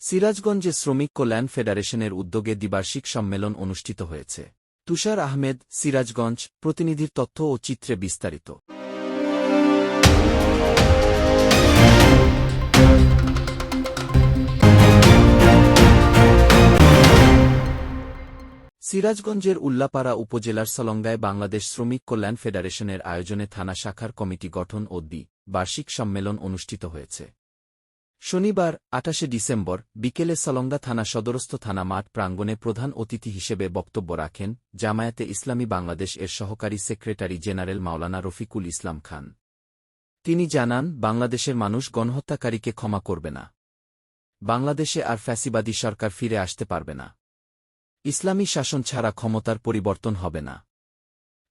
সিরাজগঞ্জে শ্রমিক কল্যাণ ফেডারেশনের উদ্যোগে দ্বিবার্ষিক সম্মেলন অনুষ্ঠিত হয়েছে। তুষার আহমেদ, সিরাজগঞ্জ, প্রতিনিধির তথ্য ও চিত্রে বিস্তারিত। সিরাজগঞ্জের উল্লাপাড়া উপজেলার সলঙ্গায় বাংলাদেশ শ্রমিক কল্যাণ ফেডারেশনের আয়োজনে থানা শাখার কমিটি গঠন ও দ্বি বার্ষিক সম্মেলন অনুষ্ঠিত হয়েছে। শনিবার আটাশে ডিসেম্বর, বিকেলে সলঙ্গা থানা সদরস্থ থানা মাঠ প্রাঙ্গণে প্রধান অতিথি হিসেবে বক্তব্য রাখেন জামায়াতে ইসলামী বাংলাদেশ এর সহকারী সেক্রেটারি জেনারেল মাওলানা রফিকুল ইসলাম খান। তিনি জানান, বাংলাদেশের মানুষ গণহত্যাকারীকে ক্ষমা করবে না। বাংলাদেশে আর ফ্যাসিবাদী সরকার ফিরে আসতে পারবে না। ইসলামী শাসন ছাড়া ক্ষমতার পরিবর্তন হবে না।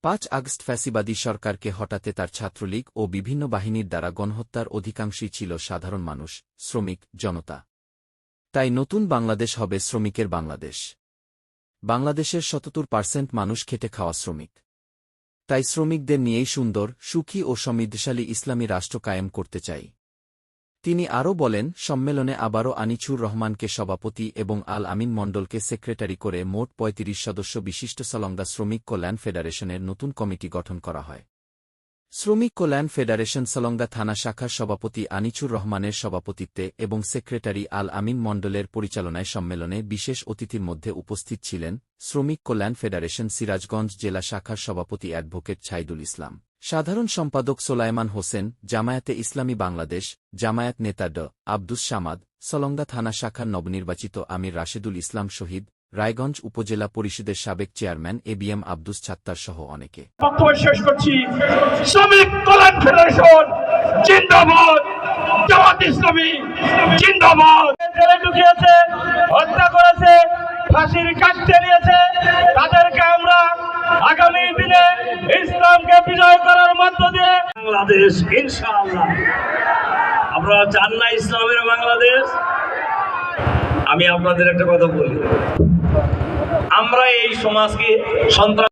পাঁচ আগস্ট ফ্যাসিবাদী সরকারকে হটাতে তার ছাত্রলীগ ও বিভিন্ন বাহিনীর দ্বারা গণহত্যার অধিকাংশই ছিল সাধারণ মানুষ, শ্রমিক, জনতা। তাই নতুন বাংলাদেশ হবে শ্রমিকের বাংলাদেশ। বাংলাদেশের সততুর পার্সেন্ট মানুষ খেটে খাওয়া শ্রমিক। তাই শ্রমিকদের নিয়েই সুন্দর, সুখী ও সমৃদ্ধশালী ইসলামী রাষ্ট্র কায়েম করতে চাই। তিনি আরও বলেন, সম্মেলনে আবারও আনিছুর রহমানকে সভাপতি এবং আল আমিন মণ্ডলকে সেক্রেটারি করে মোট ৩৫ সদস্য বিশিষ্ট সলঙ্গা শ্রমিক কল্যাণ ফেডারেশনের নতুন কমিটি গঠন করা হয়। শ্রমিক কল্যাণ ফেডারেশন সলঙ্গা থানা শাখার সভাপতি আনিছুর রহমানের সভাপতিত্বে এবং সেক্রেটারি আল আমিন মণ্ডলের পরিচালনায় সম্মেলনে বিশেষ অতিথির মধ্যে উপস্থিত ছিলেন শ্রমিক কল্যাণ ফেডারেশন সিরাজগঞ্জ জেলা শাখার সভাপতি অ্যাডভোকেট ছাইদুল ইসলাম। সাধারণ সম্পাদক সোলাইমান হোসেন জামায়াতে ইসলামী বাংলাদেশ জামায়াত নেতা ড আব্দুস সামাদ সলঙ্গা থানা শাখার নবনির্বাচিত আমির রাশেদুল ইসলাম শহীদ রায়গঞ্জ উপজেলা পরিষদের সাবেক chairman A B M Abdus Sattar সহ অনেকে। বক্তব্য শেষ করছি। শ্রমিক কল্যাণ ফেডারেশন জিন্দাবাদ। জামাত ইসলামী জিন্দাবাদ। ঢুকিয়েছে হত্যা করেছে ফাঁসির কাটতে নিয়েছে বাংলাদেশ, ইনশাআল্লাহ। আপনারা চান না ইসলামের বাংলাদেশ। আমি আপনাদের একটা কথা বলি। আমরা এই সমাজকে সন্ত্রাস